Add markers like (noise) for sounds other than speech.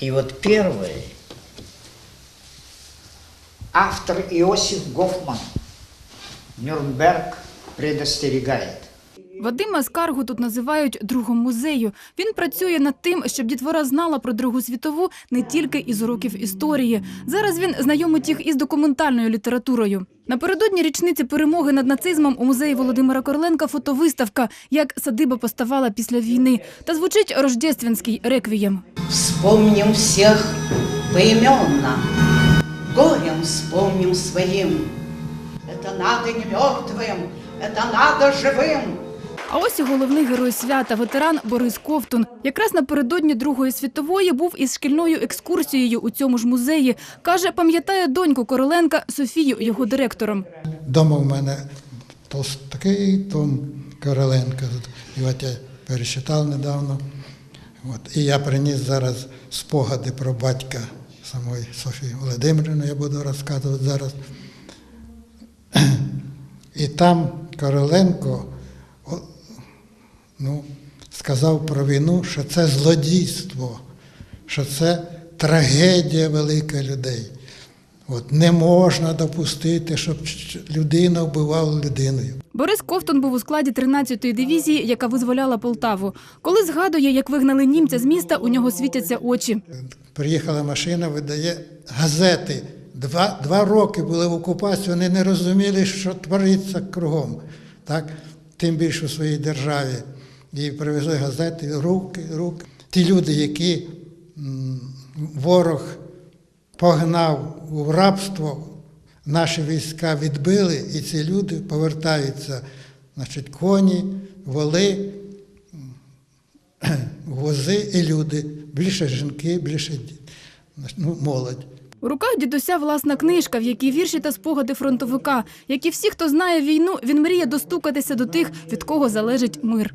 И вот первый автор Иосиф Гофман, Нюрнберг, предостерегает. Вадима Скаргу тут називають другом музею. Він працює над тим, щоб дітвора знала про Другу світову не тільки із уроків історії. Зараз він знайомить їх із документальною літературою. Напередодні річниці перемоги над нацизмом у музеї Володимира Корленка фотовиставка «Як садиба поставала після війни» та звучить рождественський реквієм. Вспомним всех поименно, горем вспомним своим. Это надо не мертвым, это надо живым. А ось і головний герой свята, ветеран Борис Ковтун. Якраз напередодні Другої світової був із шкільною екскурсією у цьому ж музеї. Каже, пам'ятає доньку Короленка Софію, його директором. Дома в мене такий том Короленка. І от я перечитав недавно. От. І я приніс зараз спогади про батька самої Софії Володимирівни, я буду розказувати зараз. (clears throat) І там Короленко ну, сказав про війну, що це злодійство, що це трагедія велика людей. От не можна допустити, щоб людина вбивала людиною. Борис Ковтун був у складі 13-ї дивізії, яка визволяла Полтаву. Коли згадує, як вигнали німця з міста, у нього світяться очі. Приїхала машина, видає газети. Два, два роки були в окупації, вони не розуміли, що твориться кругом. Так? Тим більше у своїй державі. І привезли газети, руки, руки. Ті люди, які ворог погнав у рабство, наші війська відбили, і ці люди повертаються, значить, коні, воли, вози і люди, більше жінки, більше ну, молодь. У руках дідуся власна книжка, в якій вірші та спогади фронтовика. Як і всі, хто знає війну, він мріє достукатися до тих, від кого залежить мир.